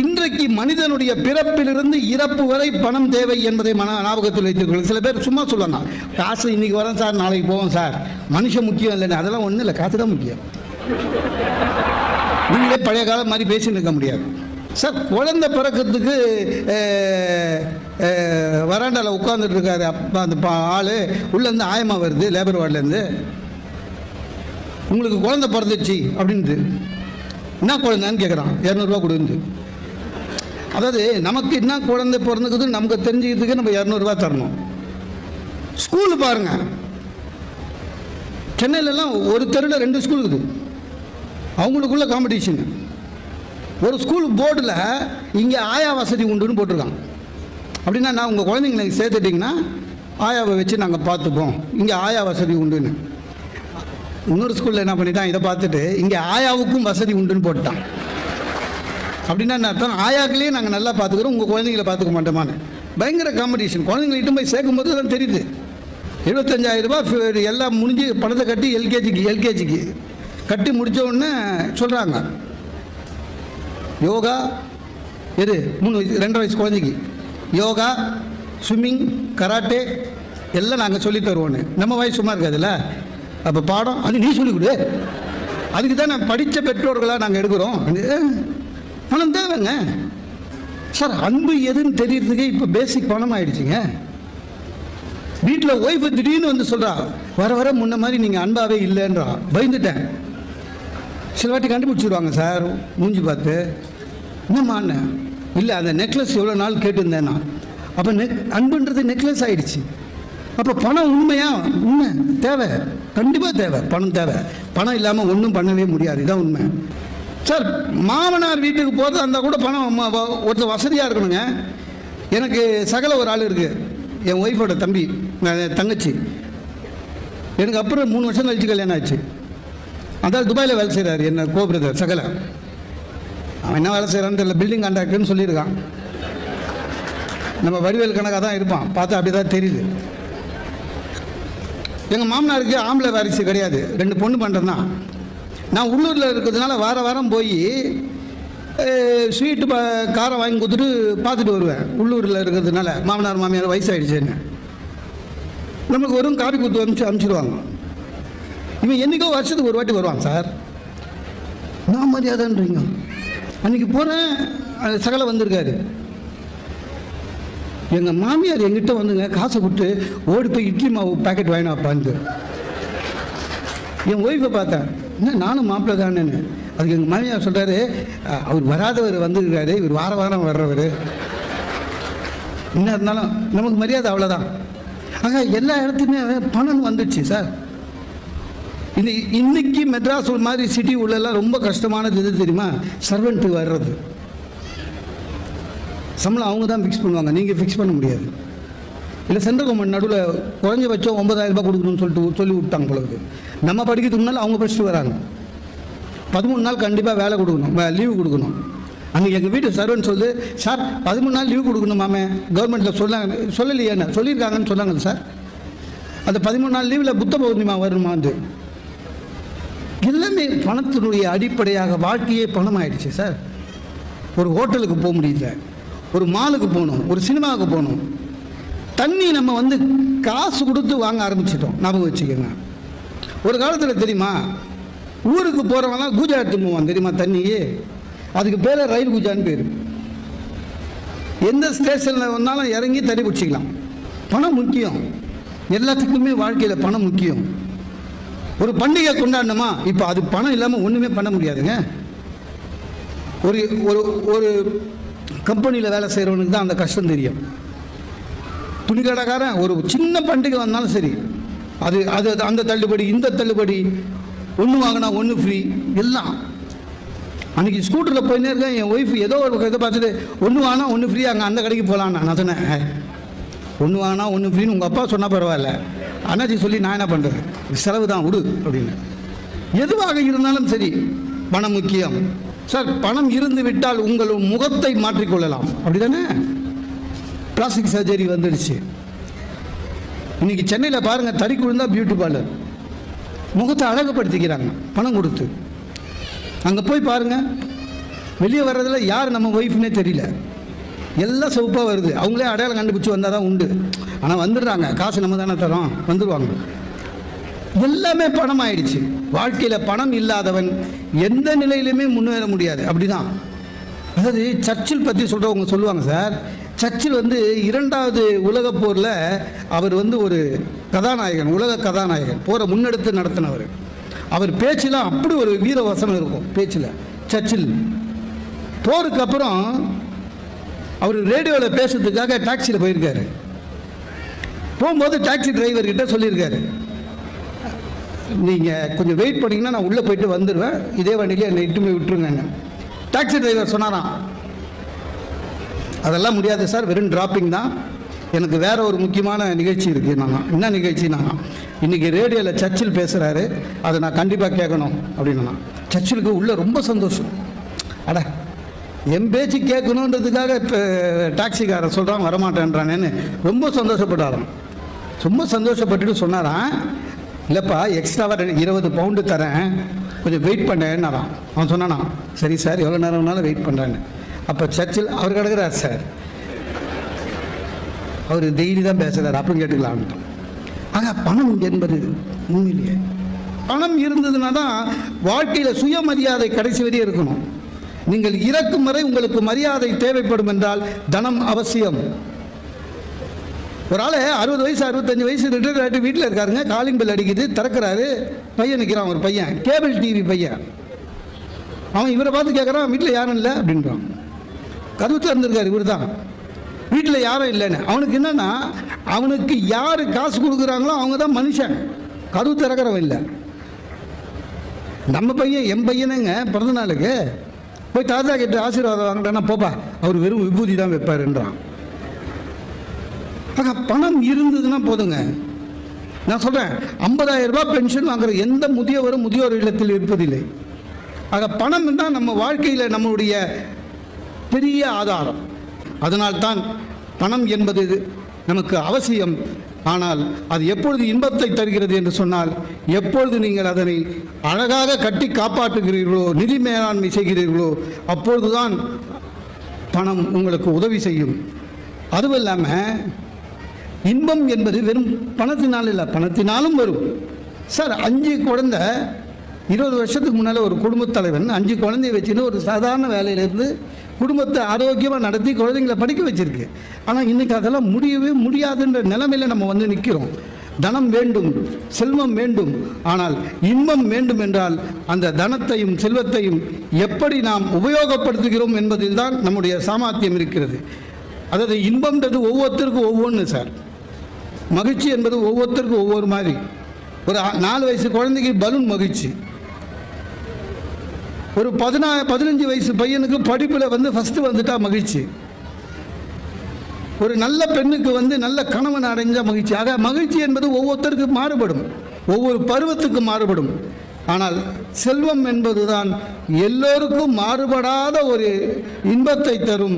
இன்றைக்கு மனிதனுடைய பிறப்பிலிருந்து இறப்பு வரை பணம் தேவை என்பதை மன ஞாபகத்தில் வைத்திருக்கிறோம் சில பேர் சும்மா சொல்லுவாங்க காசு இன்னைக்கு வரேன் சார் நாளைக்கு போவோம் சார். மனுஷன் முக்கியம் இல்லைன்னு அதெல்லாம் ஒன்றும் இல்லை காசு தான் முக்கியம். நீங்களே பழைய காலம் மாதிரி பேசின்னு இருக்க முடியாது. சார் குழந்தை பிறக்கிறதுக்கு வராண்டாவில் உட்காந்துட்டு இருக்காரு அப்பா அந்த பா ஆள். உள்ளேருந்து ஆயமா வருது லேபர் வார்டுலேருந்து உங்களுக்கு குழந்தை பிறந்துச்சு அப்படின்ட்டு என்ன குழந்தைன்னு கேட்குறான் இரநூறுவா கொடுந்து அதாவது நமக்கு என்ன குழந்தை பிறந்துக்குதுன்னு நமக்கு தெரிஞ்சுக்கிறதுக்கு நம்ம இரநூறுவா தரணும். ஸ்கூலு பாருங்க. சென்னையிலலாம் ஒரு தெருவில் ரெண்டு ஸ்கூல் இருக்குது. அவங்களுக்குள்ள காம்படிஷன் ஒரு ஸ்கூல் போர்டில் இங்கே ஆயா வசதி உண்டுன்னு போட்டிருக்காங்க. அப்படின்னா நான் உங்கள் குழந்தைங்களை சேர்த்துட்டிங்கன்னா ஆயாவை வச்சு நாங்கள் பார்த்துப்போம். இங்கே ஆயா வசதி உண்டுன்னு. இன்னொரு ஸ்கூலில் என்ன பண்ணிட்டான்? இதை பார்த்துட்டு இங்கே ஆயாவுக்கும் வசதி உண்டுன்னு போட்டான் அப்படின்னா என்ன அர்த்தம்? ஆயாக்களையே நாங்கள் நல்லா பார்த்துக்குறோம் உங்கள் குழந்தைங்களை பார்த்துக்க மாட்டோமான்னு. பயங்கர காம்படிஷன் குழந்தைங்கள்ட்ட போய் சேர்க்கும்போது தான் தெரியுது. எழுபத்தஞ்சாயிரம் ரூபாய் எல்லாம் முடிஞ்சு பணத்தை கட்டி எல்கேஜிக்கு எல்கேஜிக்கு கட்டி முடித்த உடனே சொல்கிறாங்க யோகா எது? மூணு வயசு ரெண்டரை வயசு குழந்தைக்கு. யோகா ஸ்விம்மிங் கராட்டே எல்லாம் நாங்கள் சொல்லி தருவோன்னு. நம்ம வயசு சும்மா இருக்காதுல்ல? அப்போ பாடம் அது நீ சொல்லிக் கொடு. அதுக்கு தான் நான் படித்த பெற்றோர்களாக நாங்கள் எடுக்கிறோம். அது, பணம் தேவைங்க. சார் அன்பு எதுன்னு தெரியறதுக்கே இப்போ பேசிக் பணம் ஆயிடுச்சுங்க வீட்டில் ஒய்ஃபு திடீர்னு வந்து சொல்கிறா வர வர முன்ன மாதிரி நீங்கள் அன்பாவே இல்லைன்றா. பயந்துட்டேன். சில வாட்டி கண்டுபிடிச்சிடுவாங்க சார் மூஞ்சி பார்த்து என்னம்மான்னு இல்லை அந்த நெக்லஸ் எவ்வளோ நாள் கேட்டிருந்தேன் நான். அப்போ நெக் அன்புன்றது நெக்லஸ் ஆயிடுச்சு. அப்போ பணம் உண்மையா? உண்மை. தேவை. கண்டிப்பாக தேவை. பணம் தேவை. பணம் இல்லாமல் ஒன்றும் பண்ணவே முடியாது. இதான் உண்மை. சார் மாமனார் வீட்டுக்கு போகிறது இருந்தால் கூட பணம் ஒருத்தர் வசதியாக இருக்கணுங்க. எனக்கு சகல ஒரு ஆள் இருக்குது என் ஒய்ஃபோட தம்பி தங்கச்சி. எனக்கு அப்புறம் மூணு வருஷம் கழிச்சு கல்யாணம் ஆச்சு. அதாவது துபாயில் வேலை செய்கிறார் என்ன கோபிரதர் சகல. அவன் என்ன வேலை செய்கிறான்னு தெரியல பில்டிங் கான்ட்ராக்டர்னு சொல்லியிருக்கான். நம்ம வடிவேல் கணக்காக தான் இருப்பான். பார்த்தா அப்படி தான் தெரியுது. எங்கள் மாமனாருக்கு ஆம்பளை வாரிசு கிடையாது. ரெண்டு பொண்ணு பண்ணுறது தான் நான் உள்ளூரில் இருக்கிறதுனால வார வாரம் போய் ஸ்வீட்டு காரை வாங்கி கொடுத்துட்டு பார்த்துட்டு வருவேன். உள்ளூரில் இருக்கிறதுனால மாமனார் மாமியார் வயசாயிடுச்சுன்னு. நம்மளுக்கு வெறும் காப்பி கொடுத்து அனுப்பிச்சு அனுப்பிச்சிடுவாங்க இவன் என்றைக்கோ வருஷத்துக்கு ஒரு வாட்டி வருவான் சார். நான் மரியாதைன்றீங்க. அன்றைக்கி போகிறேன் சகலை வந்திருக்காரு. எங்கள் மாமியார் எங்கிட்ட வந்துங்க காசை கொடுத்து ஓடி போய் இட்லி மாவு பேக்கெட் வாங்கினாப்பான்னு என் ஒய்ஃபை பார்த்தேன். என்ன நானும் மாப்பிள்ளை தானேன்னு அதுக்கு எங்கள் மாமியார் சொல்கிறாரு அவர் வராதவர் வந்துருக்காரு இவர் வார வாரம் வர்றவர். என்ன இருந்தாலும் நமக்கு மரியாதை அவ்வளோதான் ஆக எல்லா இடத்துலையுமே பணம் வந்துடுச்சு சார். இந்த இன்னைக்கு மெட்ராஸ் ஒரு மாதிரி சிட்டி உள்ளெல்லாம் ரொம்ப கஷ்டமானது எது தெரியுமா? சர்வெண்ட்டு வர்றது. சம்பளம் அவங்க தான் ஃபிக்ஸ் பண்ணுவாங்க நீங்கள் ஃபிக்ஸ் பண்ண முடியாது. இல்லை சென்ட்ரல் கவர்மெண்ட் நடுவில் குறைஞ்சபட்சம் ஒன்பதாயிரம் ரூபாய் கொடுக்கணும்னு சொல்லிட்டு சொல்லி விட்டாங்க பொழுது நம்ம படிக்கிறதுக்கு முன்னால் அவங்க படிச்சுட்டு வராங்க. பதிமூணு நாள் கண்டிப்பாக வேலை கொடுக்கணும். லீவு கொடுக்கணும். அங்கே எங்கள் வீட்டு சர்வன் சொல்லுது சார் பதிமூணு நாள் லீவு கொடுக்கணும் மாமே. கவர்மெண்ட்டில் சொன்னாங்க சொல்லலையேன்னு சொல்லியிருக்காங்கன்னு சொன்னாங்க சார். அந்த பதிமூணு நாள் லீவில் புத்த பௌர்ணிமா வருமா வந்து? எல்லாமே பணத்தினுடைய அடிப்படையாக வாழ்க்கையே பணம் ஆயிடுச்சு சார். ஒரு ஹோட்டலுக்கு போக முடியல. ஒரு மாலுக்கு போகணும். ஒரு சினிமாவுக்கு போகணும். தண்ணி நம்ம வந்து காசு கொடுத்து வாங்க ஆரம்பிச்சிட்டோம். ஞாபகம் வச்சுக்கோங்க. ஒரு காலத்தில் தெரியுமா? ஊருக்கு போகிறவங்களாம் கூஜா எடுத்துன்னு போவான் தெரியுமா தண்ணியே? அதுக்கு பேர் ரயில் கூஜான்னு பேர். எந்த ஸ்டேஷனில் வந்தாலும் இறங்கி தண்ணி பிடிச்சிக்கலாம். பணம் முக்கியம். எல்லாத்துக்குமே வாழ்க்கையில் பணம் முக்கியம். ஒரு பண்டிகை கொண்டாடணுமா? இப்போ அது பணம் இல்லாமல் ஒன்றுமே பண்ண முடியாதுங்க. ஒரு ஒரு ஒரு கம்பெனியில் வேலை செய்கிறவனுக்கு தான் அந்த கஷ்டம் தெரியும். துணிக்கடைக்காரன் ஒரு சின்ன பண்டிகை வந்தாலும் சரி அது அது அந்த தள்ளுபடி இந்த தள்ளுபடி. ஒன்று வாங்கினா ஒன்று ஃப்ரீ எல்லாம். அன்றைக்கி ஸ்கூட்டரில் போயினே இருக்கேன் என் ஒய்ஃப் ஏதோ ஒரு இதை பார்த்துட்டு ஒன்று வாங்கினா ஒன்று ஃப்ரீ அங்கே அந்த கடைக்கு போகலான்னு நான் சொன்னேன். ஒன்று வாங்கினா ஒன்று ஃப்ரீன்னு உங்கள் அப்பா சொன்னால் பரவாயில்ல. அண்ணாச்சி சொல்லி நான் என்ன பண்ணுறது செலவு தான் விடு அப்படின்னு. எதுவாக இருந்தாலும் சரி பணம் முக்கியம். சார் பணம் இருந்து விட்டால் உங்கள் முகத்தை மாற்றிக்கொள்ளலாம். அப்படி தானே பிளாஸ்டிக் சர்ஜரி வந்துடுச்சு. இன்னைக்கு சென்னையில் பாருங்கள் தறி விழுந்தா பியூட்டி பார்லர் முகத்தை அழகுப்படுத்திக்கிறாங்க பணம் கொடுத்து. அங்கே போய் பாருங்கள் வெளியே வர்றதில் யார் நம்ம ஒய்ஃப்னே தெரியல. எல்லாம் சிவப்பாக வருது. அவங்களே அடையாளம் கண்டுபிடிச்சி வந்தால் தான் உண்டு. ஆனால் வந்துடுறாங்க காசு நம்ம தானே தரோம் வந்துடுவாங்க எல்லாமே பணம் ஆயிடுச்சு. வாழ்க்கையில் பணம் இல்லாதவன் எந்த நிலையிலுமே முன்னேற முடியாது. அப்படிதான். அதாவது சர்ச்சில் பற்றி சொல்கிறவங்க சொல்லுவாங்க சார் சர்ச்சில் வந்து இரண்டாவது உலக போரில் அவர் வந்து ஒரு கதாநாயகன் உலக கதாநாயகன் போரை முன்னெடுத்து நடத்தினவர். அவர் பேச்சிலாம் அப்படி ஒரு வீர வசனம் இருக்கும் பேச்சில் சர்ச்சில். போருக்கு அப்புறம் அவர் ரேடியோவில் பேசுறதுக்காக டாக்ஸியில் போயிருக்காரு. போகும்போது டாக்ஸி டிரைவர்கிட்ட சொல்லியிருக்காரு. நீங்கள் கொஞ்சம் வெயிட் பண்ணிங்கன்னா நான் உள்ளே போயிட்டு வந்துடுவேன் இதே வண்டியில் என்னை இட்டுமே விட்டுருங்க டாக்ஸி டிரைவர் சொன்னாராம் அதெல்லாம் முடியாது சார். வெறும் டிராப்பிங் தான். எனக்கு வேற ஒரு முக்கியமான நிகழ்ச்சி இருக்குது நாங்கள் என்ன நிகழ்ச்சினா இன்றைக்கி ரேடியோவில் சர்ச்சில் பேசுகிறாரு அதை நான் கண்டிப்பாக கேட்கணும் அப்படின்னா சர்ச்சிலுக்கு உள்ளே ரொம்ப சந்தோஷம். அட என் பேச்சு கேட்கணுன்றதுக்காக இப்போ டாக்ஸிக்காரன் சொல்கிறான் வரமாட்டேன்றானேன்னு ரொம்ப சந்தோஷப்பட்டாராம். ரொம்ப சந்தோஷப்பட்டுட்டு சொன்னாரான் இல்லைப்பா எக்ஸ்ட்ராவாக இருபது பவுண்டு தரேன். கொஞ்சம் வெயிட் பண்ணேன்னாராம் அவன் சொன்னானா சரி சார் எவ்வளோ நேரம் வேணாலும் வெயிட் பண்ணுறேன்னு அப்போ சர்ச்சில் அவர் கிடக்குறார் சார். அவர் டெய்லி தான் பேசுகிறார் அப்படின்னு கேட்டுக்கலான்ட்டு ஆக பணம் என்பது உண்மையிலேயே பணம் இருந்ததுனா தான் வாழ்க்கையில் சுயமரியாதை கடைசி வரையும் இருக்கணும். நீங்கள் இறக்கும் வரை உங்களுக்கு மரியாதை தேவைப்படும் என்றால் தனம் அவசியம். ஒரு ஆள் அறுபது வயசு அறுபத்தஞ்சு வயசு ரிட்டையர் ஆகிட்டு வீட்டில் இருக்காருங்க. காலிங் பில் அடிக்குது திறக்கிறாரு. பையன் நிற்கிறான் ஒரு பையன். கேபிள் டிவி பையன். அவன் இவரை பார்த்து கேட்குறான் வீட்டில் யாரும் இல்லை? அப்படின்றான். கதவு திறந்துருக்காரு இவர் தான் வீட்டில் யாரும் இல்லைன்னு. அவனுக்கு என்னன்னா அவனுக்கு யார் காசு கொடுக்குறாங்களோ அவங்க தான் மனுஷன். கதவு திறக்கிறவன் இல்லை. நம்ம பையன் என் பையனுங்க பிறந்த நாளுக்கு போய் தாத்தா கிட்ட ஆசீர்வாதம் வாங்கிட்டானா போப்பா அவர் வெறும் விபூதி தான் வைப்பாருன்றான். ஆக பணம் இருந்ததுன்னா போதுங்க. நான் சொல்கிறேன் ஐம்பதாயிரம் ரூபாய் பென்ஷன் வாங்குற எந்த முதியவரும் முதியோர் இல்லத்தில் இருப்பதில்லை. ஆக பணம் தான் நம்ம வாழ்க்கையில் நம்மளுடைய பெரிய ஆதாரம். அதனால்தான் பணம் என்பது நமக்கு அவசியம். ஆனால் அது எப்பொழுது இன்பத்தை தருகிறது என்று சொன்னால் எப்பொழுது நீங்கள் அதனை அழகாக கட்டி காப்பாற்றுகிறீர்களோ நிதி மேலாண்மை செய்கிறீர்களோ அப்பொழுதுதான் பணம் உங்களுக்கு உதவி செய்யும். அதுவும் இல்லாமல் இன்பம் என்பது வெறும் பணத்தினால் இல்லை பணத்தினாலும் வரும். சார் அஞ்சு குழந்தை இருபது வருஷத்துக்கு முன்னால் ஒரு குடும்பத் தலைவன் அஞ்சு குழந்தைய வச்சுன்னு ஒரு சாதாரண வேலையிலேருந்து குடும்பத்தை ஆரோக்கியமாக நடத்தி குழந்தைங்களை படிக்க வச்சிருக்கு. ஆனால் இன்றைக்கி அதெல்லாம் முடியவே முடியாதுன்ற நிலைமையில் நம்ம வந்து நிற்கிறோம் தனம் வேண்டும் செல்வம் வேண்டும். ஆனால் இன்பம் வேண்டும் என்றால் அந்த தனத்தையும் செல்வத்தையும் எப்படி நாம் உபயோகப்படுத்துகிறோம் என்பதில் தான் நம்முடைய சாமர்த்தியம் இருக்கிறது. அதாவது இன்பம்ன்றது ஒவ்வொருத்தருக்கும் ஒவ்வொன்று சார். மகிழ்ச்சி என்பது ஒவ்வொருத்தருக்கும் ஒவ்வொரு மாதிரி. ஒரு நாலு வயசு குழந்தைக்கு பலூன் மகிழ்ச்சி. ஒரு பதினா பதினஞ்சு வயசு பையனுக்கு படிப்பில் வந்து ஃபஸ்ட்டு வந்துட்டா மகிழ்ச்சி. ஒரு நல்ல பெண்ணுக்கு வந்து நல்ல கணவன் அடைஞ்ச மகிழ்ச்சி. ஆக மகிழ்ச்சி என்பது ஒவ்வொருத்தருக்கும் மாறுபடும். ஒவ்வொரு பருவத்துக்கு மாறுபடும். ஆனால் செல்வம் என்பதுதான் எல்லோருக்கும் மாறுபடாத ஒரு இன்பத்தை தரும்